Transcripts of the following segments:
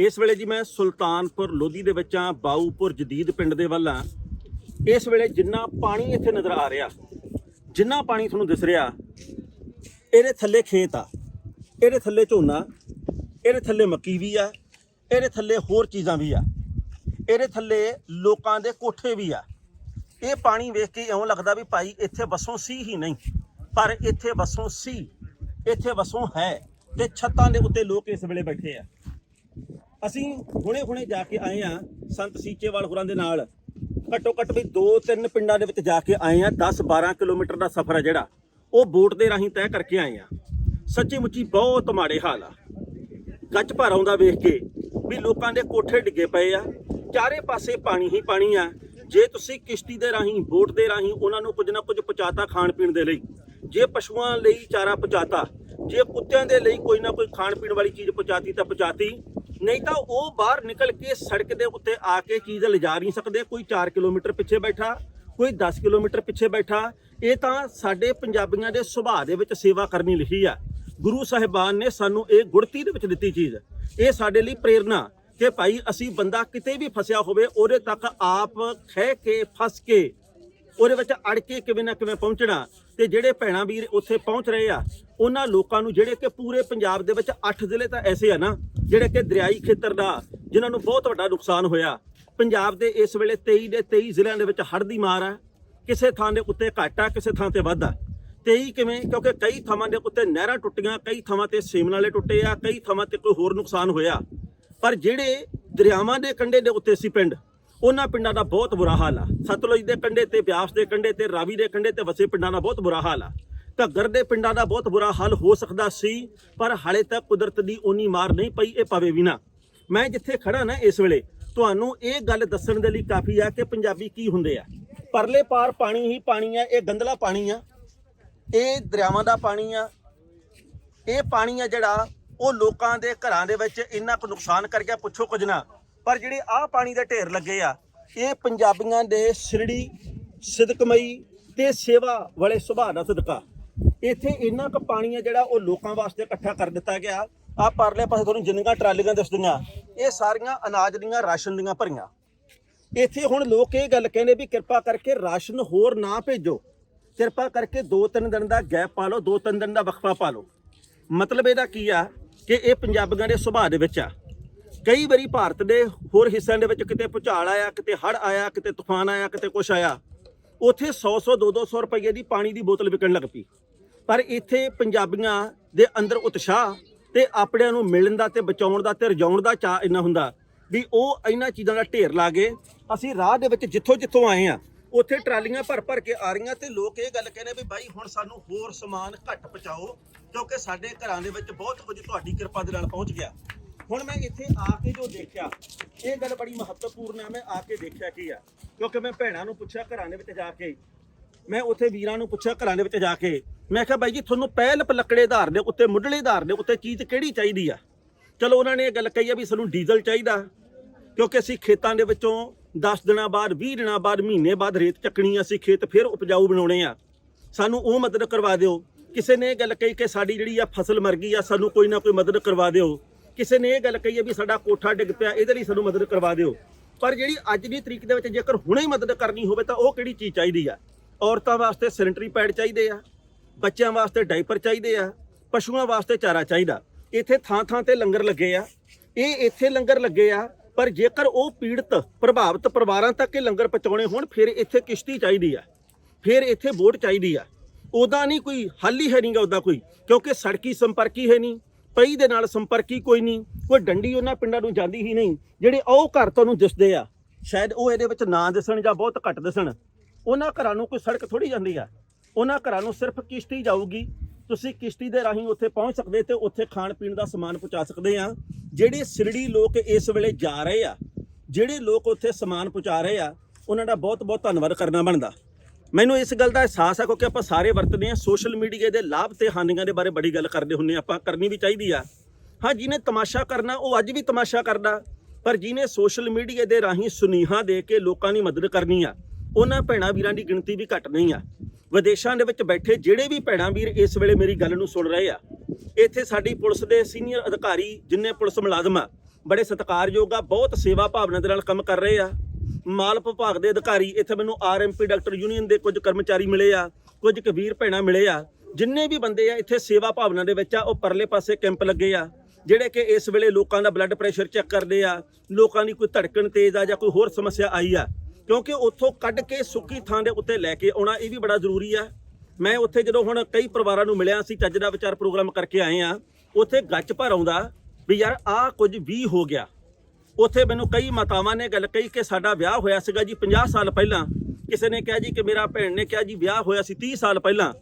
ਇਸ ਵੇਲੇ ਜੀ ਮੈਂ ਸੁਲਤਾਨਪੁਰ ਲੋਧੀ ਦੇ ਵਿੱਚ ਆ ਬਾਊਪੁਰ ਜਦੀਦ ਪਿੰਡ ਦੇ ਵੱਲ ਆ ਇਸ ਵੇਲੇ ਜਿੰਨਾ ਪਾਣੀ ਇੱਥੇ ਨਜ਼ਰ ਆ ਰਿਹਾ, ਜਿੰਨਾ ਪਾਣੀ ਤੁਹਾਨੂੰ ਦਿਸ ਰਿਹਾ, ਇਹਦੇ ਥੱਲੇ ਖੇਤ ਆ, ਇਹਦੇ ਥੱਲੇ ਝੋਨਾ, ਇਹਦੇ ਥੱਲੇ ਮੱਕੀ ਵੀ ਆ, ਇਹਦੇ ਥੱਲੇ ਹੋਰ ਚੀਜ਼ਾਂ ਵੀ ਆ, ਇਹਦੇ ਥੱਲੇ ਲੋਕਾਂ ਦੇ ਕੋਠੇ ਵੀ ਆ। ਇਹ ਪਾਣੀ ਵੇਖ ਕੇ ਇਉਂ ਲੱਗਦਾ ਵੀ ਭਾਈ ਇੱਥੇ ਵਸੋਂ ਸੀ ਹੀ ਨਹੀਂ, ਪਰ ਇੱਥੇ ਵਸੋਂ ਸੀ, ਇੱਥੇ ਵਸੋਂ ਹੈ ਤੇ ਛੱਤਾਂ ਦੇ ਉੱਤੇ ਲੋਕ ਇਸ ਵੇਲੇ ਬੈਠੇ ਆ। ਅਸੀਂ ਹੁਣੇ-ਹੁਣੇ ਜਾ ਕੇ ਆਏ ਆ ਸੰਤ ਸੀਚੇਵਾਲ ਹੋਰਾਂ ਦੇ ਨਾਲ। ਘੱਟੋ ਘੱਟ ਵੀ 2-3 ਪਿੰਡਾਂ ਦੇ ਵਿੱਚ ਜਾ ਕੇ ਆਏ ਆ 10-12 ਕਿਲੋਮੀਟਰ ਦਾ ਸਫ਼ਰ ਹੈ ਜਿਹੜਾ। ਉਹ ਬੋਟ ਦੇ ਰਾਹੀਂ ਤੈਅ ਕਰਕੇ ਆਏ ਆ ਸੱਚੀ ਮੁੱਚੀ ਬਹੁਤ ਮਾੜੇ ਹਾਲ ਆ। ਗੱਜ ਭਰ ਆਉਂਦਾ ਵੇਖ ਕੇ ਵੀ ਲੋਕਾਂ ਦੇ ਕੋਠੇ ਡਿੱਗੇ ਪਏ ਆ। ਚਾਰੇ ਪਾਸੇ ਪਾਣੀ ਹੀ ਪਾਣੀ ਆ। ਜੇ ਤੁਸੀਂ ਕਿਸ਼ਤੀ ਦੇ ਰਾਹੀਂ, ਬੋਟ ਦੇ ਰਾਹੀਂ ਉਹਨਾਂ ਨੂੰ ਕੁਝ ਨਾ ਕੁਝ ਪਹੁੰਚਾਤਾ ਖਾਣ ਪੀਣ ਦੇ ਲਈ। ਜੇ ਪਸ਼ੂਆਂ ਲਈ ਚਾਰਾ ਪਹੁੰਚਾਤਾ, ਜੇ ਕੁੱਤਿਆਂ ਦੇ ਲਈ ਕੋਈ ਨਾ ਕੋਈ ਖਾਣ ਪੀਣ ਵਾਲੀ ਚੀਜ਼ ਪਹੁੰਚਾਤੀ ਤਾਂ ਪਹੁੰਚਾਤੀ। ਨਹੀਂ ਤਾਂ ਉਹ ਬਾਹਰ ਨਿਕਲ ਕੇ ਸੜਕ ਦੇ ਉੱਤੇ ਆ ਕੇ ਚੀਜ਼ ਲਿਜਾ ਨਹੀਂ ਸਕਦੇ। ਕੋਈ 4 ਕਿਲੋਮੀਟਰ ਪਿੱਛੇ ਬੈਠਾ, ਕੋਈ 10 ਕਿਲੋਮੀਟਰ ਪਿੱਛੇ ਬੈਠਾ। ਇਹ ਤਾਂ ਸਾਡੇ ਪੰਜਾਬੀਆਂ ਦੇ ਸੁਭਾਅ ਦੇ ਵਿੱਚ ਸੇਵਾ ਕਰਨੀ ਲਿਖੀ ਆ। ਗੁਰੂ ਸਾਹਿਬਾਨ ਨੇ ਸਾਨੂੰ ਇਹ ਗੁੜਤੀ ਦੇ ਵਿੱਚ ਦਿੱਤੀ ਚੀਜ਼। ਇਹ ਸਾਡੇ ਲਈ ਪ੍ਰੇਰਨਾ ਕਿ ਭਾਈ ਅਸੀਂ ਬੰਦਾ ਕਿਤੇ ਵੀ ਫਸਿਆ ਹੋਵੇ, ਉਹਦੇ ਤੱਕ ਆਪ ਖਹਿ ਕੇ, ਫਸ ਕੇ, ਉਹਦੇ ਵਿੱਚ ਅੜ ਕੇ ਕਿਵੇਂ ਨਾ ਕਿਵੇਂ ਪਹੁੰਚਣਾ। ਤੇ ਜਿਹੜੇ ਭੈਣਾ ਵੀਰ ਉੱਥੇ ਪਹੁੰਚ ਰਹੇ ਆ, ਉਹਨਾਂ ਲੋਕਾਂ ਨੂੰ ਜਿਹੜੇ ਕਿ ਪੂਰੇ ਪੰਜਾਬ ਦੇ ਵਿੱਚ 8 ਜ਼ਿਲ੍ਹੇ ਤਾਂ ਐਸੇ ਆ ਨਾ ਜਿਹੜੇ ਕਿ ਦਰਿਆਈ ਖੇਤਰ ਦਾ, ਜਿਨ੍ਹਾਂ ਨੂੰ ਬਹੁਤ ਵੱਡਾ ਨੁਕਸਾਨ ਹੋਇਆ। ਪੰਜਾਬ ਦੇ ਇਸ ਵੇਲੇ 23 ਦੇ 23 ਜ਼ਿਲ੍ਹਿਆਂ ਦੇ ਵਿੱਚ ਹੜ੍ਹ ਦੀ ਮਾਰ ਆ। ਕਿਸੇ ਥਾਂ ਦੇ ਉੱਤੇ ਘੱਟ ਆ, ਕਿਸੇ ਥਾਂ ਤੇ ਵੱਧ ਆ। 23 ਕਿਵੇਂ? ਕਿਉਂਕਿ ਕਈ ਥਾਵਾਂ ਦੇ ਉੱਤੇ ਨਹਿਰਾਂ ਟੁੱਟੀਆਂ, ਕਈ ਥਾਵਾਂ ਤੇ ਸੇਮ ਨਾਲੇ ਟੁੱਟੇ ਆ, ਕਈ ਥਾਵਾਂ ਤੇ ਕੋਈ ਹੋਰ ਨੁਕਸਾਨ ਹੋਇਆ। ਪਰ ਜਿਹੜੇ ਦਰਿਆਵਾਂ ਦੇ ਕੰਢੇ ਦੇ ਉੱਤੇ ਸੀ ਪਿੰਡ, ਉਹਨਾਂ ਪਿੰਡਾਂ ਦਾ ਬਹੁਤ ਬੁਰਾ ਹਾਲ ਆ। ਸਤਲੁਜ ਦੇ ਕੰਢੇ ਤੇ, ਬਿਆਸ ਦੇ ਕੰਢੇ ਤੇ, ਰਾਵੀ ਦੇ ਕੰਢੇ ਤੇ ਵਸੇ ਪਿੰਡਾਂ ਦਾ ਬਹੁਤ ਬੁਰਾ ਹਾਲ ਆ। ਘੱਗਰ ਦੇ ਪਿੰਡਾਂ ਦਾ ਬਹੁਤ ਬੁਰਾ ਹਾਲ ਹੋ ਸਕਦਾ ਸੀ, ਪਰ ਹਾਲੇ ਤੱਕ ਕੁਦਰਤ ਦੀ ਓਨੀ ਮਾਰ ਨਹੀਂ ਪਈ, ਇਹ ਪਵੇ ਵੀ ਨਾ। ਮੈਂ ਜਿੱਥੇ ਖੜਾ ਨਾ ਇਸ ਵੇਲੇ, ਤੁਹਾਨੂੰ ਇਹ ਗੱਲ ਦੱਸਣ ਦੇ ਲਈ ਕਾਫੀ ਆ ਕਿ ਪੰਜਾਬੀ ਕੀ ਹੁੰਦੇ ਆ। ਪਰਲੇ ਪਾਰ ਪਾਣੀ ਹੀ ਪਾਣੀ ਆ, ਇਹ ਗੰਦਲਾ ਪਾਣੀ ਆ, ਇਹ ਦਰਿਆਵਾਂ ਦਾ ਪਾਣੀ ਆ। ਇਹ ਪਾਣੀ ਆ ਜਿਹੜਾ, ਉਹ ਲੋਕਾਂ ਦੇ ਘਰਾਂ ਦੇ ਵਿੱਚ ਇੰਨਾ ਕੁ ਨੁਕਸਾਨ ਕਰ ਗਿਆ, ਪੁੱਛੋ ਕੁਝ ਨਾ। ਪਰ ਜਿਹੜੇ ਆਹ ਪਾਣੀ ਦੇ ਢੇਰ ਲੱਗੇ ਆ, ਇਹ ਪੰਜਾਬੀਆਂ ਦੇ ਸਿਰੜੀ, ਸਿਦਕਮਈ ਤੇ ਸੇਵਾ ਵਾਲੇ ਸੁਭਾਅ ਦਾ ਸਦਕਾ। ਇੱਥੇ ਇੰਨਾ ਕੁ ਪਾਣੀ ਆ ਜਿਹੜਾ ਉਹ ਲੋਕਾਂ ਵਾਸਤੇ ਇਕੱਠਾ ਕਰ ਦਿੱਤਾ ਗਿਆ। ਆ ਪਰਲੇ ਪਾਸੇ ਤੁਹਾਨੂੰ ਜਿੰਨੀਆਂ ਟਰਾਲੀਆਂ ਦਿਸਦੀਆਂ, ਇਹ ਸਾਰੀਆਂ ਅਨਾਜ ਦੀਆਂ, ਰਾਸ਼ਨ ਦੀਆਂ ਭਰੀਆਂ। ਇੱਥੇ ਹੁਣ ਲੋਕ ਇਹ ਗੱਲ ਕਹਿੰਦੇ ਵੀ ਕਿਰਪਾ ਕਰਕੇ ਰਾਸ਼ਨ ਹੋਰ ਨਾ ਭੇਜੋ। ਕਿਰਪਾ ਕਰਕੇ 2-3 ਦਿਨ ਦਾ ਗੈਪ ਪਾ ਲਓ 2-3 ਦਿਨ ਦਾ ਵਕਫਾ ਪਾ ਲਓ। ਮਤਲਬ ਇਹਦਾ ਕੀ ਆ ਕਿ ਇਹ ਪੰਜਾਬੀਆਂ ਦੇ ਸੁਭਾਅ ਦੇ ਵਿੱਚ ਆ। ਕਈ ਵਾਰੀ ਭਾਰਤ ਦੇ ਹੋਰ ਹਿੱਸਿਆਂ ਦੇ ਵਿੱਚ ਕਿਤੇ ਭੁਚਾਲ ਆਇਆ, ਕਿਤੇ ਹੜ੍ਹ ਆਇਆ, ਕਿਤੇ ਤੂਫਾਨ ਆਇਆ, ਕਿਤੇ ਕੁਛ ਆਇਆ। ਉੱਥੇ 100-100 200 ਰੁਪਏ ਦੀ ਪਾਣੀ ਦੀ ਬੋਤਲ ਵਿਕਣ ਲੱਗ ਪਈ। ਪਰ ਇੱਥੇ ਪੰਜਾਬੀਆਂ ਦੇ ਅੰਦਰ ਉਤਸ਼ਾਹ ਤੇ ਆਪਣਿਆਂ ਨੂੰ ਮਿਲਣ ਦਾ ਤੇ ਬਚਾਉਣ ਦਾ ਤੇ ਰਜਾਉਣ ਦਾ ਚਾਹ ਇੰਨਾ ਹੁੰਦਾ ਵੀ ਉਹ ਇਹਨਾਂ ਚੀਜ਼ਾਂ ਦਾ ਢੇਰ ਲਾ ਕੇ ਅਸੀਂ ਰਾਹ ਦੇ ਵਿੱਚ ਜਿੱਥੋਂ ਜਿੱਥੋਂ ਆਏ ਆ ਉੱਥੇ ਟਰਾਲੀਆਂ ਭਰ ਭਰ ਕੇ ਆ ਰਹੀਆਂ ਤੇ ਲੋਕ ਇਹ ਗੱਲ ਕਹਿੰਦੇ ਵੀ ਬਾਈ ਹੁਣ ਸਾਨੂੰ ਹੋਰ ਸਮਾਨ ਘੱਟ ਪਹੁੰਚਾਓ ਕਿਉਂਕਿ ਸਾਡੇ ਘਰਾਂ ਦੇ ਵਿੱਚ ਬਹੁਤ ਕੁਝ ਤੁਹਾਡੀ ਕਿਰਪਾ ਦੇ ਨਾਲ ਪਹੁੰਚ ਗਿਆ। ਹੁਣ ਮੈਂ ਇੱਥੇ ਆ ਕੇ ਜੋ ਦੇਖਿਆ, ਇਹ ਗੱਲ ਬੜੀ ਮਹੱਤਵਪੂਰਨ ਹੈ ਮੈਂ ਆ ਕੇ ਦੇਖਿਆ ਕੀ ਆ, ਕਿਉਂਕਿ ਮੈਂ ਭੈਣਾਂ ਨੂੰ ਪੁੱਛਿਆ ਘਰਾਂ ਦੇ ਵਿੱਚ ਜਾ ਕੇ, ਮੈਂ ਉੱਥੇ ਵੀਰਾਂ ਨੂੰ ਪੁੱਛਿਆ ਘਰਾਂ ਦੇ ਵਿੱਚ ਜਾ ਕੇ ਮੈਂ ਕਿਹਾ ਬਾਈ ਜੀ ਤੁਹਾਨੂੰ ਪਹਿਲ ਪਲੱਕੜੇ ਆਧਾਰ ਦੇ ਉੱਤੇ ਮੁੱਢਲੇ ਆਧਾਰ ਦੇ ਉੱਤੇ ਚੀਜ਼ ਕਿਹੜੀ ਚਾਹੀਦੀ ਆ? ਚਲੋ ਉਹਨਾਂ ਨੇ ਇਹ ਗੱਲ ਕਹੀ ਆ ਵੀ ਸਾਨੂੰ ਡੀਜ਼ਲ ਚਾਹੀਦਾ ਕਿਉਂਕਿ ਅਸੀਂ ਖੇਤਾਂ ਦੇ ਵਿੱਚੋਂ 10 ਦਿਨਾਂ ਬਾਅਦ 20 ਦਿਨਾਂ ਬਾਅਦ ਮਹੀਨੇ ਬਾਅਦ ਰੇਤ ਚੱਕਣੀ ਆ, ਅਸੀਂ ਖੇਤ ਫਿਰ ਉਪਜਾਊ ਬਣਾਉਣੇ ਆ। ਸਾਨੂੰ ਉਹ ਮਦਦ ਕਰਵਾ ਦਿਓ। ਕਿਸੇ ਨੇ ਇਹ ਗੱਲ ਕਹੀ ਕਿ ਸਾਡੀ ਜਿਹੜੀ ਆ ਫਸਲ ਮਰ ਗਈ ਆ ਸਾਨੂੰ ਕੋਈ ਨਾ ਕੋਈ ਮਦਦ ਕਰਵਾ ਦਿਓ। ਕਿਸੇ ਨੇ ਇਹ ਗੱਲ ਕਹੀ ਆ ਵੀ ਸਾਡਾ ਕੋਠਾ ਡਿੱਗ ਪਿਆ ਇਹਦੇ ਲਈ ਸਾਨੂੰ ਮਦਦ ਕਰਵਾ ਦਿਓ। ਪਰ ਜਿਹੜੀ ਅੱਜ ਦੀ ਤਰੀਕ ਦੇ ਵਿੱਚ ਜੇਕਰ ਹੁਣੇ ਹੀ ਮਦਦ ਕਰਨੀ ਹੋਵੇ ਤਾਂ ਉਹ ਕਿਹੜੀ ਚੀਜ਼ ਚਾਹੀਦੀ ਆ? ਔਰਤਾਂ ਵਾਸਤੇ ਸੈਨੇਟਰੀ ਪੈਡ ਚਾਹੀਦੇ ਆ ਬੱਚਿਆਂ ਵਾਸਤੇ ਡਾਈਪਰ ਚਾਹੀਦੇ ਆ, ਪਸ਼ੂਆਂ ਵਾਸਤੇ ਚਾਰਾ ਚਾਹੀਦਾ। ਇੱਥੇ ਥਾਂ ਥਾਂ ਤੇ ਲੰਗਰ ਲੱਗੇ ਆ। ਇਹ ਇੱਥੇ ਲੰਗਰ ਲੱਗੇ ਆ, ਪਰ ਜੇਕਰ ਉਹ ਪੀੜਤ, ਪ੍ਰਭਾਵਿਤ ਪਰਿਵਾਰਾਂ ਤੱਕ ਇਹ ਲੰਗਰ ਪਹੁੰਚਾਉਣੇ ਹੋਣ, ਫਿਰ ਇੱਥੇ ਕਿਸ਼ਤੀ ਚਾਹੀਦੀ ਆ। ਫਿਰ ਇੱਥੇ ਬੋਟ ਚਾਹੀਦੀ ਆ। ਉਹਦਾ ਨਹੀਂ ਕੋਈ ਹੱਲ ਹੀ ਹੈ ਨਹੀਂਗਾ ਉਹਦਾ ਕੋਈ, ਕਿਉਂਕਿ ਸੜਕੀ ਸੰਪਰਕੀ ਹੈ ਨਹੀਂ, ਪਈ ਦੇ ਨਾਲ ਸੰਪਰਕੀ ਕੋਈ ਨਹੀਂ, ਕੋਈ ਡੰਡੀ ਉਹਨਾਂ ਪਿੰਡਾਂ ਨੂੰ ਜਾਂਦੀ ਹੀ ਨਹੀਂ, ਜਿਹੜੇ ਉਹ ਘਰ ਤੁਹਾਨੂੰ ਦਿਸਦੇ ਆ। ਸ਼ਾਇਦ ਉਹ ਇਹਦੇ ਵਿੱਚ ਨਾ ਦਿਸਣ ਜਾਂ ਬਹੁਤ ਘੱਟ ਦਿਸਣ। ਉਹਨਾਂ ਘਰਾਂ ਨੂੰ ਕੋਈ ਸੜਕ ਥੋੜੀ ਜਾਂਦੀ ਆ। ਉਹਨਾਂ ਘਰਾਂ ਨੂੰ ਸਿਰਫ ਕਿਸ਼ਤੀ ਜਾਊਗੀ। ਤੁਸੀਂ ਕਿਸ਼ਤੀ ਦੇ ਰਾਹੀਂ ਉੱਥੇ ਪਹੁੰਚ ਸਕਦੇ ਤੇ ਉੱਥੇ ਖਾਣ ਪੀਣ ਦਾ ਸਮਾਨ ਪਹੁੰਚਾ ਸਕਦੇ ਆ। ਜਿਹੜੇ ਸਿਰੜੀ ਲੋਕ ਇਸ ਵੇਲੇ ਜਾ ਰਹੇ ਆ, ਜਿਹੜੇ ਲੋਕ ਉੱਥੇ ਸਮਾਨ ਪਹੁੰਚਾ ਰਹੇ ਆ, ਉਹਨਾਂ ਦਾ ਬਹੁਤ ਬਹੁਤ ਧੰਨਵਾਦ ਕਰਨਾ ਬਣਦਾ। ਮੈਨੂੰ ਇਸ ਗੱਲ ਦਾ ਅਹਿਸਾਸ ਆ ਕਿਉਂਕਿ ਆਪਾਂ ਸਾਰੇ ਵਰਤਦੇ ਆ, ਸੋਸ਼ਲ ਮੀਡੀਆ ਦੇ ਲਾਭ ਤੇ ਹਾਨੀਆਂ ਦੇ ਬਾਰੇ ਬੜੀ ਗੱਲ ਕਰਦੇ ਹੁੰਨੇ ਆ, ਆਪਾਂ ਕਰਨੀ ਵੀ ਚਾਹੀਦੀ ਆ। ਹਾਂ, ਜਿਹਨੇ ਤਮਾਸ਼ਾ ਕਰਨਾ, ਉਹ ਅੱਜ ਵੀ ਤਮਾਸ਼ਾ ਕਰਦਾ, ਪਰ ਜਿਹਨੇ ਸੋਸ਼ਲ ਮੀਡੀਆ ਦੇ ਰਾਹੀਂ ਸੁਨੀਹਾ ਦੇ ਕੇ ਲੋਕਾਂ ਦੀ ਮਦਦ ਕਰਨੀ ਆ, ਉਹਨਾਂ ਭੈਣਾਂ ਵੀਰਾਂ ਦੀ ਗਿਣਤੀ ਵੀ ਘੱਟ ਨਹੀਂ ਆ। ਵਿਦੇਸ਼ਾਂ ਦੇ ਵਿੱਚ ਬੈਠੇ ਜਿਹੜੇ ਵੀ ਭੈਣਾਂ ਵੀਰ ਇਸ ਵੇਲੇ ਮੇਰੀ ਗੱਲ ਨੂੰ ਸੁਣ ਰਹੇ ਆ, ਇੱਥੇ ਸਾਡੀ ਪੁਲਿਸ ਦੇ ਸੀਨੀਅਰ ਅਧਿਕਾਰੀ ਜਿੰਨੇ ਪੁਲਿਸ ਮੁਲਾਜ਼ਮ ਆ, ਬੜੇ ਸਤਿਕਾਰਯੋਗ ਆ, ਬਹੁਤ ਸੇਵਾ ਭਾਵਨਾ ਦੇ ਨਾਲ ਕੰਮ ਕਰ ਰਹੇ ਆ। ਮਾਲ ਵਿਭਾਗ ਦੇ ਅਧਿਕਾਰੀ, ਇੱਥੇ ਮੈਨੂੰ ਆਰਐਮਪੀ ਡਾਕਟਰ ਯੂਨੀਅਨ ਦੇ ਕੁਝ ਕਰਮਚਾਰੀ ਮਿਲੇ ਆ, ਕੁਝ ਕਬੀਰ ਭੈਣਾਂ ਮਿਲੇ ਆ, ਜਿੰਨੇ ਵੀ ਬੰਦੇ ਆ ਇੱਥੇ ਸੇਵਾ ਭਾਵਨਾ ਦੇ ਵਿੱਚ ਆ, ਉਹ ਪਰਲੇ ਪਾਸੇ ਕੈਂਪ ਲੱਗੇ ਆ, ਜਿਹੜੇ ਕਿ ਇਸ ਵੇਲੇ ਲੋਕਾਂ ਦਾ ਬਲੱਡ ਪ੍ਰੈਸ਼ਰ ਚੈੱਕ ਕਰਦੇ ਆ, ਲੋਕਾਂ ਦੀ ਕੋਈ ਧੜਕਣ ਤੇਜ਼ ਆ ਜਾਂ ਕੋਈ ਹੋਰ ਸਮੱਸਿਆ ਆਈ ਆ ਕਿਉਂਕਿ ਉੱਥੋਂ ਕੱਢ ਕੇ ਸੁੱਕੀ ਥਾਂ ਦੇ ਉੱਤੇ ਲੈ ਕੇ ਆਉਣਾ ਇਹ ਵੀ ਬੜਾ ਜ਼ਰੂਰੀ ਆ। ਮੈਂ ਉੱਥੇ ਜਦੋਂ ਹੁਣ ਕਈ ਪਰਿਵਾਰਾਂ ਨੂੰ ਮਿਲਿਆ ਸੀ ਚੱਜ ਦਾ ਵਿਚਾਰ ਪ੍ਰੋਗਰਾਮ ਕਰਕੇ ਆਏ ਆ ਉੱਥੇ ਗੱਚ ਭਰ ਆਉਂਦਾ ਵੀ ਯਾਰ ਆਹ ਕੁਝ ਵੀ ਹੋ ਗਿਆ। ਉੱਥੇ ਮੈਨੂੰ ਕਈ ਮਾਤਾਵਾਂ ਨੇ ਗੱਲ ਕਹੀ ਕਿ ਸਾਡਾ ਵਿਆਹ ਹੋਇਆ ਸੀਗਾ ਜੀ 50 ਸਾਲ ਪਹਿਲਾਂ। ਕਿਸੇ ਨੇ ਕਿਹਾ ਜੀ ਕਿ ਮੇਰਾ ਭੈਣ ਨੇ ਕਿਹਾ ਜੀ ਵਿਆਹ ਹੋਇਆ ਸੀ 30 ਸਾਲ ਪਹਿਲਾਂ।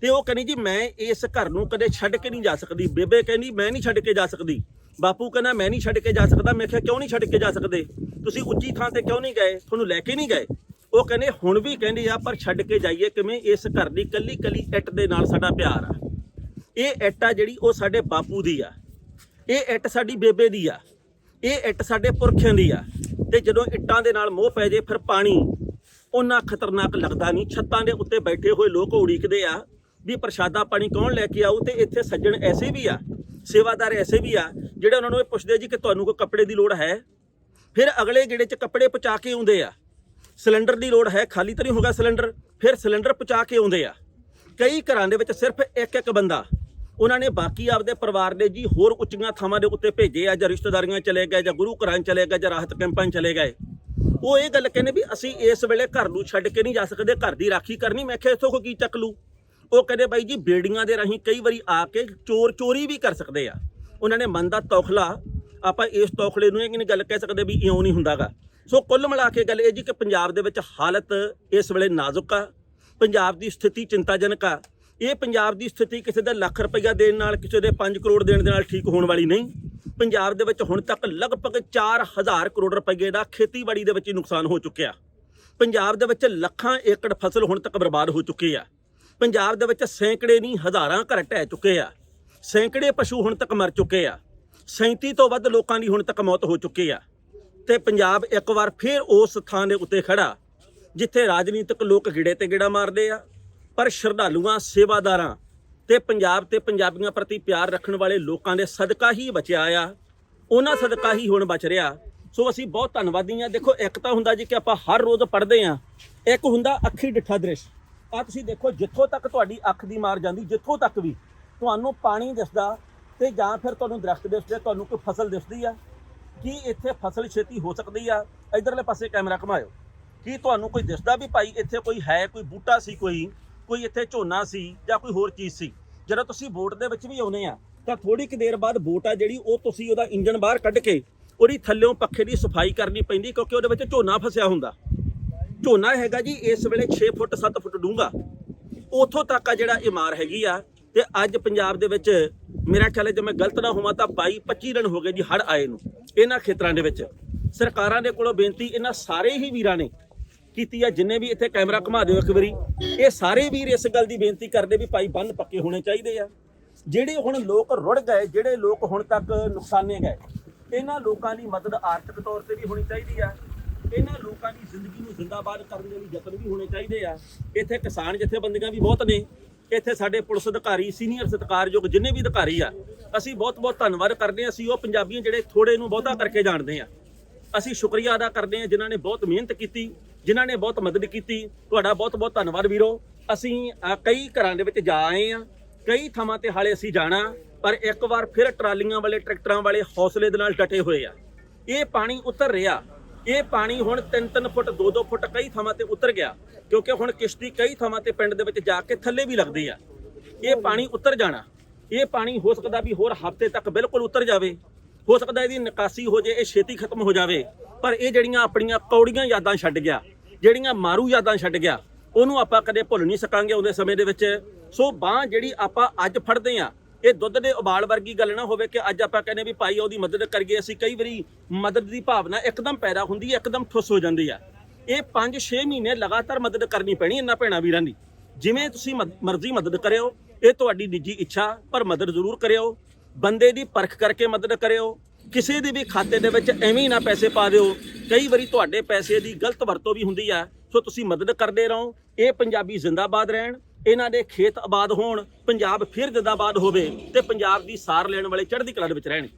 ਤੇ ਉਹ ਕਹਿੰਦੀ ਜੀ ਮੈਂ ਇਸ ਘਰ ਨੂੰ ਕਦੇ ਛੱਡ ਕੇ ਨਹੀਂ ਜਾ ਸਕਦੀ। ਬੇਬੇ ਕਹਿੰਦੀ ਮੈਂ ਨਹੀਂ ਛੱਡ ਕੇ ਜਾ ਸਕਦੀ। ਬਾਪੂ ਕਹਿੰਦਾ, ਮੈਂ ਨਹੀਂ ਛੱਡ ਕੇ ਜਾ ਸਕਦਾ। ਮੈਂ ਕਿਹਾ, ਕਿਉਂ ਨਹੀਂ ਛੱਡ ਕੇ ਜਾ ਸਕਦੇ? ਤੁਸੀਂ ਉੱਚੀ ਥਾਂ ਤੇ ਕਿਉਂ ਨਹੀਂ ਗਏ? ਤੁਹਾਨੂੰ ਲੈ ਕੇ ਨਹੀਂ ਗਏ? ਉਹ ਕਹਿੰਦੇ, ਹੁਣ ਵੀ ਕਹਿੰਦੇ ਆ, ਪਰ ਛੱਡ ਕੇ ਜਾਈਏ ਕਿਵੇਂ? ਇਸ ਘਰ ਦੀ ਕੱਲੀ ਕੱਲੀ ਇੱਟ ਦੇ ਨਾਲ ਸਾਡਾ ਪਿਆਰ ਆ। ਇਹ ਇੱਟ ਆ ਜਿਹੜੀ ਉਹ ਸਾਡੇ ਬਾਪੂ ਦੀ ਆ। ਇਹ ਇੱਟ ਸਾਡੀ ਬੇਬੇ ਦੀ ਆ। ਇਹ ਇੱਟ ਸਾਡੇ ਪੁਰਖਿਆਂ ਦੀ ਆ। ਤੇ ਜਦੋਂ ਇੱਟਾਂ ਦੇ ਨਾਲ ਮੋਹ ਪੈ ਜੇ, ਫਿਰ ਪਾਣੀ ਉਹਨਾਂ ਖਤਰਨਾਕ ਲੱਗਦਾ ਨਹੀਂ। ਛੱਤਾਂ ਦੇ ਉੱਤੇ ਬੈਠੇ ਹੋਏ ਲੋਕ ਉਡੀਕਦੇ ਆ ਵੀ ਪ੍ਰਸ਼ਾਦਾ ਪਾਣੀ ਕੌਣ ਲੈ ਕੇ ਆਊ ਤੇ ਇੱਥੇ ਸੱਜਣ ਐਸੇ ਵੀ ਆ? ਸੇਵਾਦਾਰ ਐਸੇ ਵੀ ਆ, ਜਿਹੜੇ ਉਹਨਾਂ ਨੂੰ ਇਹ ਪੁੱਛਦੇ ਜੀ ਕਿ ਤੁਹਾਨੂੰ ਕੋਈ ਕੱਪੜੇ ਦੀ ਲੋੜ ਹੈ? ਫਿਰ ਅਗਲੇ ਗੇੜੇ 'ਚ ਕੱਪੜੇ ਪਹੁੰਚਾ ਕੇ ਆਉਂਦੇ ਆ। ਸਿਲੰਡਰ ਦੀ ਲੋੜ ਹੈ, ਖਾਲੀ ਤਾਂ ਨਹੀਂ ਹੋਗਾ ਸਿਲੰਡਰ? ਫਿਰ ਸਿਲੰਡਰ ਪਹੁੰਚਾ ਕੇ ਆਉਂਦੇ ਆ। ਕਈ ਘਰਾਂ ਦੇ ਵਿੱਚ ਸਿਰਫ ਇੱਕ ਇੱਕ ਬੰਦਾ। ਉਹਨਾਂ ਨੇ ਬਾਕੀ ਆਪਦੇ ਪਰਿਵਾਰ ਦੇ ਜੀ ਹੋਰ ਉੱਚੀਆਂ ਥਾਵਾਂ ਦੇ ਉੱਤੇ ਭੇਜੇ ਆ, ਜਾਂ ਰਿਸ਼ਤੇਦਾਰੀਆਂ ਚਲੇ ਗਏ, ਜਾਂ ਗੁਰੂ ਘਰਾਂ 'ਚ ਚਲੇ ਗਏ, ਜਾਂ ਰਾਹਤ ਕੈਂਪਾਂ 'ਚ ਚਲੇ ਗਏ। ਉਹ ਇਹ ਗੱਲ ਕਹਿੰਦੇ ਵੀ ਅਸੀਂ ਇਸ ਵੇਲੇ ਘਰ ਨੂੰ ਛੱਡ ਕੇ ਨਹੀਂ ਜਾ ਸਕਦੇ, ਘਰ ਦੀ ਰਾਖੀ ਕਰਨੀ। ਮੈਂ ਕਿਹਾ, ਇੱਥੋਂ ਕੋਈ ਕੀ ਚੱਕ ਲੂ ਉਹ ਕਹਿੰਦੇ ਬਾਈ ਜੀ, ਬੇੜੀਆਂ ਦੇ ਰਾਹੀਂ ਕਈ ਵਾਰੀ ਆ ਕੇ ਚੋਰ ਚੋਰੀ ਵੀ ਕਰ ਸਕਦੇ ਆ। ਉਹਨਾਂ ਨੇ ਮਨ ਦਾ ਤੌਖਲਾ, ਆਪਾਂ ਇਸ ਤੌਖਲੇ ਨੂੰ ਇਹ ਨਹੀਂ ਗੱਲ ਕਹਿ ਸਕਦੇ ਵੀ ਇਉਂ ਨਹੀਂ ਹੁੰਦਾਗਾ। ਸੋ ਕੁੱਲ ਮਿਲਾ ਕੇ ਗੱਲ ਇਹ ਜੀ ਕਿ ਪੰਜਾਬ ਦੇ ਵਿੱਚ ਹਾਲਤ ਇਸ ਵੇਲੇ ਨਾਜ਼ੁਕ ਆ। ਪੰਜਾਬ ਦੀ ਸਥਿਤੀ ਚਿੰਤਾਜਨਕ ਆ। ਇਹ ਪੰਜਾਬ ਦੀ ਸਥਿਤੀ ਕਿਸੇ ਦਾ ਲੱਖ ਰੁਪਈਆ ਦੇਣ ਨਾਲ, ਕਿਸੇ ਦੇ 5 ਕਰੋੜ ਦੇਣ ਦੇ ਨਾਲ ਠੀਕ ਹੋਣ ਵਾਲੀ ਨਹੀਂ। ਪੰਜਾਬ ਦੇ ਵਿੱਚ ਹੁਣ ਤੱਕ ਲਗਭਗ 4000 ਕਰੋੜ ਰੁਪਏ ਦਾ ਖੇਤੀਬਾੜੀ ਦੇ ਵਿੱਚ ਹੀ ਨੁਕਸਾਨ ਹੋ ਚੁੱਕਿਆ। ਪੰਜਾਬ ਦੇ ਵਿੱਚ ਲੱਖਾਂ ਏਕੜ ਫਸਲ ਹੁਣ ਤੱਕ ਬਰਬਾਦ ਹੋ ਚੁੱਕੀ ਆ। ਪੰਜਾਬ ਦੇ ਵਿੱਚ ਸੈਂਕੜੇ ਨਹੀਂ, ਹਜ਼ਾਰਾਂ ਘਰ ਢਹਿ ਚੁੱਕੇ ਆ। ਸੈਂਕੜੇ ਪਸ਼ੂ ਹੁਣ ਤੱਕ ਮਰ ਚੁੱਕੇ ਆ। 37 ਤੋਂ ਵੱਧ ਲੋਕਾਂ ਦੀ ਹੁਣ ਤੱਕ ਮੌਤ ਹੋ ਚੁੱਕੀ ਆ। ਤੇ ਪੰਜਾਬ ਇੱਕ ਵਾਰ ਫਿਰ ਉਸ ਥਾਂ ਦੇ ਉੱਤੇ ਖੜਾ, ਜਿੱਥੇ ਰਾਜਨੀਤਿਕ ਲੋਕ ਗਿੜੇ ਤੇ ਗਿੜਾ ਮਾਰਦੇ ਆ, ਪਰ ਸ਼ਰਧਾਲੂਆਂ, ਸੇਵਾਦਾਰਾਂ ਤੇ ਪੰਜਾਬ ਤੇ ਪੰਜਾਬੀਆਂ ਪ੍ਰਤੀ ਪਿਆਰ ਰੱਖਣ ਵਾਲੇ ਲੋਕਾਂ ਦੇ ਸਦਕਾ ਹੀ ਬਚਿਆ ਆ। ਉਹਨਾਂ ਸਦਕਾ ਹੀ ਹੁਣ ਬਚ ਰਿਹਾ। ਸੋ ਅਸੀਂ ਬਹੁਤ ਧੰਨਵਾਦੀ ਆ ਦੇਖੋ, ਇੱਕ ਤਾਂ ਹੁੰਦਾ ਜੀ ਕਿ ਆਪਾਂ ਹਰ ਰੋਜ਼ ਪੜ੍ਹਦੇ ਆ ਇੱਕ ਹੁੰਦਾ ਅੱਖੀ ਡਿੱਠਾ ਦ੍ਰਿਸ਼। ਆ ਤੁਸੀਂ ਦੇਖੋ, ਜਿੱਥੋਂ ਤੱਕ ਤੁਹਾਡੀ ਅੱਖ ਦੀ ਮਾਰ ਜਾਂਦੀ, ਜਿੱਥੋਂ ਤੱਕ ਵੀ ਤੁਹਾਨੂੰ ਪਾਣੀ ਦਿਸਦਾ ਤੇ ਜਾਂ ਫਿਰ ਤੁਹਾਨੂੰ ਦਰਖਤ ਦਿਸਦੇ, ਤੁਹਾਨੂੰ ਕੋਈ ਫਸਲ ਦਿਸਦੀ ਆ। ਕੀ ਇੱਥੇ ਫਸਲ ਛੇਤੀ ਹੋ ਸਕਦੀ ਆ? ਇਧਰਲੇ ਪਾਸੇ ਕੈਮਰਾ ਘਮਾਇਓ। ਕੀ ਤੁਹਾਨੂੰ ਕੋਈ ਦਿਸਦਾ ਵੀ ਭਾਈ ਇੱਥੇ ਕੋਈ ਹੈ, ਕੋਈ ਬੂਟਾ ਸੀ, ਕੋਈ ਕੋਈ ਇੱਥੇ ਝੋਨਾ ਸੀ ਜਾਂ ਕੋਈ ਹੋਰ ਚੀਜ਼ ਸੀ? ਜਦੋਂ ਤੁਸੀਂ ਬੋਟ ਦੇ ਵਿੱਚ ਵੀ ਆਉਨੇ ਆ, ਤਾਂ ਥੋੜੀ ਕਿ ਦੇਰ ਬਾਅਦ ਬੋਟ ਆ ਜਿਹੜੀ, ਉਹ ਤੁਸੀਂ ਉਹਦਾ ਇੰਜਨ ਬਾਹਰ ਕੱਢ ਕੇ, ਉਹਦੀ ਥੱਲਿਓਂ ਪੱਖੇ ਦੀ ਸਫ਼ਾਈ ਕਰਨੀ ਪੈਂਦੀ ਕਿਉਂਕਿ ਉਹਦੇ ਵਿੱਚ ਝੋਨਾ ਫਸਿਆ ਹੁੰਦਾ। ਝੋਨਾ ਹੈਗਾ ਜੀ, ਇਸ ਵੇਲੇ 6 ਫੁੱਟ 7 ਫੁੱਟ ਡੂੰਘਾ। ਉਥੋਂ ਤੱਕ ਆ ਜਿਹੜਾ ਇਹ ਮਾਰ ਹੈਗੀ ਆ, ਤੇ ਅੱਜ ਪੰਜਾਬ ਦੇ ਵਿੱਚ ਮੇਰਾ ਖਿਆਲ ਹੈ ਜੇ ਮੈਂ ਗਲਤ ਨਾ ਹੋਵਾਂ ਤਾਂ 22 25 ਦਿਨ ਹੋ ਗਏ ਜੀ ਹੜ ਆਏ ਨੂੰ ਇਹਨਾਂ ਖੇਤਰਾਂ ਦੇ ਵਿੱਚ। ਸਰਕਾਰਾਂ ਦੇ ਕੋਲੋਂ ਬੇਨਤੀ, ਇਹਨਾਂ ਸਾਰੇ ਹੀ ਵੀਰਾਂ ਨੇ ਕੀਤੀ ਆ, ਜਿੰਨੇ ਵੀ ਇੱਥੇ ਕੈਮਰਾ ਘੁਮਾ ਦਿਓ ਇੱਕ ਵਾਰੀ। ਇਹ ਸਾਰੇ ਵੀਰ ਇਸ ਗੱਲ ਦੀ ਬੇਨਤੀ ਕਰਦੇ ਵੀ ਭਾਈ ਬੰਨ ਪੱਕੇ ਹੋਣੇ ਚਾਹੀਦੇ ਆ। ਜਿਹੜੇ ਹੁਣ ਲੋਕ ਰੁੜ ਗਏ, ਜਿਹੜੇ ਲੋਕ ਹੁਣ ਤੱਕ ਨੁਕਸਾਨੇ ਗਏ, ਇਹਨਾਂ ਲੋਕਾਂ ਦੀ ਮਦਦ ਆਰਥਿਕ ਤੌਰ ਤੇ ਵੀ ਹੋਣੀ ਚਾਹੀਦੀ ਆ। ਇਹਨਾਂ ਲੋਕਾਂ ਦੀ ਜ਼ਿੰਦਗੀ ਨੂੰ ਜ਼ਿੰਦਾਬਾਦ ਕਰਨ ਦੇ ਲਈ ਯਤਨ ਵੀ ਹੋਣੇ ਚਾਹੀਦੇ ਆ। ਇੱਥੇ ਕਿਸਾਨ ਜਥੇਬੰਦੀਆਂ ਵੀ ਬਹੁਤ ਨੇ। ਇੱਥੇ ਸਾਡੇ ਪੁਲਿਸ ਅਧਿਕਾਰੀ, ਸੀਨੀਅਰ ਸਤਿਕਾਰਯੋਗ ਜਿੰਨੇ ਵੀ ਅਧਿਕਾਰੀ ਆ, ਅਸੀਂ ਬਹੁਤ ਬਹੁਤ ਧੰਨਵਾਦ ਕਰਦੇ ਹਾਂ। ਅਸੀਂ ਉਹ ਪੰਜਾਬੀਆਂ ਜਿਹੜੇ ਥੋੜੇ ਨੂੰ ਬਹੁਤਾ ਕਰਕੇ ਜਾਣਦੇ ਆ। ਅਸੀਂ ਸ਼ੁਕਰੀਆ ਅਦਾ ਕਰਦੇ ਹਾਂ ਜਿਨ੍ਹਾਂ ਨੇ ਬਹੁਤ ਮਿਹਨਤ ਕੀਤੀ, ਜਿਨ੍ਹਾਂ ਨੇ ਬਹੁਤ ਮਦਦ ਕੀਤੀ। ਤੁਹਾਡਾ ਬਹੁਤ ਬਹੁਤ ਧੰਨਵਾਦ ਵੀਰੋ। ਅਸੀਂ ਕਈ ਘਰਾਂ ਦੇ ਵਿੱਚ ਜਾ ਆਏ ਆ ਕਈ ਥਾਵਾਂ ਤੇ ਹਾਲੇ ਅਸੀਂ ਜਾਣਾ, ਪਰ ਇੱਕ ਵਾਰ ਫਿਰ ਟਰਾਲੀਆਂ ਵਾਲੇ, ਟਰੈਕਟਰਾਂ ਵਾਲੇ ਹੌਸਲੇ ਦੇ ਨਾਲ ਡਟੇ ਹੋਏ ਆ। ਇਹ ਪਾਣੀ ਉਤਰ ਰਿਹਾ। ਇਹ ਪਾਣੀ ਹੁਣ 3-3 ਫੁੱਟ 2-2 ਫੁੱਟ ਕਈ ਥਾਵਾਂ ਤੇ ਉਤਰ ਗਿਆ, ਕਿਉਂਕਿ ਹੁਣ ਕਿਸ਼ਤੀ ਕਈ ਥਾਵਾਂ ਤੇ ਪਿੰਡ ਦੇ ਵਿੱਚ ਜਾ ਕੇ ਥੱਲੇ ਵੀ ਲੱਗਦੀ ਆ। ਇਹ ਪਾਣੀ ਉਤਰ ਜਾਣਾ। ਇਹ ਪਾਣੀ ਹੋ ਸਕਦਾ ਵੀ ਹੋਰ ਹਫ਼ਤੇ ਤੱਕ ਬਿਲਕੁਲ ਉਤਰ ਜਾਵੇ। ਹੋ ਸਕਦਾ ਇਹਦੀ ਨਿਕਾਸੀ ਹੋ ਜੇ ਇਹ ਛੇਤੀ ਖਤਮ ਹੋ ਜਾਵੇ। ਪਰ ਇਹ ਜਿਹੜੀਆਂ ਆਪਣੀਆਂ ਕੌੜੀਆਂ ਯਾਦਾਂ ਛੱਡ ਗਿਆ, ਜਿਹੜੀਆਂ ਮਾਰੂ ਯਾਦਾਂ ਛੱਡ ਗਿਆ, ਉਹਨੂੰ ਆਪਾਂ ਕਦੇ ਭੁੱਲ ਨਹੀਂ ਸਕਾਂਗੇ ਉਹਦੇ ਸਮੇਂ ਦੇ ਵਿੱਚ। ਸੋ ਬਾਹ ਜਿਹੜੀ ਆਪਾਂ ਅੱਜ ਫੜਦੇ ਆ ਇਹ ਦੁੱਧ ਦੇ ਉਬਾਲ ਵਰਗੀ ਗੱਲ ਨਾ ਹੋਵੇ ਕਿ ਅੱਜ ਆਪਾਂ ਕਹਿੰਦੇ ਵੀ ਭਾਈ ਉਹਦੀ ਮਦਦ ਕਰੀਏ, ਅਸੀਂ ਕਈ ਵਾਰੀ ਮਦਦ ਦੀ ਭਾਵਨਾ ਇੱਕਦਮ ਪੈਦਾ ਹੁੰਦੀ ਹੈ, ਇੱਕਦਮ ਠੁੱਸ ਹੋ ਜਾਂਦੀ ਆ ਇਹ 5-6 ਮਹੀਨੇ ਲਗਾਤਾਰ ਮਦਦ ਕਰਨੀ ਪੈਣੀ ਇਹਨਾਂ ਭੈਣਾਂ ਵੀਰਾਂ ਦੀ। ਜਿਵੇਂ ਤੁਸੀਂ ਮਦ- ਮਰਜ਼ੀ ਮਦਦ ਕਰਿਓ, ਇਹ ਤੁਹਾਡੀ ਨਿੱਜੀ ਇੱਛਾ, ਪਰ ਮਦਦ ਜ਼ਰੂਰ ਕਰਿਓ। ਬੰਦੇ ਦੀ ਪਰਖ ਕਰਕੇ ਮਦਦ ਕਰਿਓ। ਕਿਸੇ ਦੇ ਵੀ ਖਾਤੇ ਦੇ ਵਿੱਚ ਐਵੇਂ ਹੀ ਨਾ ਪੈਸੇ ਪਾ ਦਿਓ। ਕਈ ਵਾਰੀ ਤੁਹਾਡੇ ਪੈਸੇ ਦੀ ਗਲਤ ਵਰਤੋਂ ਵੀ ਹੁੰਦੀ ਆ ਸੋ ਤੁਸੀਂ ਮਦਦ ਕਰਦੇ ਰਹੋ। ਇਹ ਪੰਜਾਬੀ ਜ਼ਿੰਦਾਬਾਦ ਰਹਿਣ। ਇਹਨਾਂ ਦੇ ਖੇਤ ਆਬਾਦ ਹੋਣ, ਪੰਜਾਬ ਫਿਰ ਜ਼ਿੰਦਾਬਾਦ ਹੋਵੇ ਤੇ ਪੰਜਾਬ ਦੀ ਸਾਰ ਲੈਣ ਵਾਲੇ ਚੜ੍ਹਦੀ ਕਲਾ ਦੇ ਵਿੱਚ ਰਹਿਣ।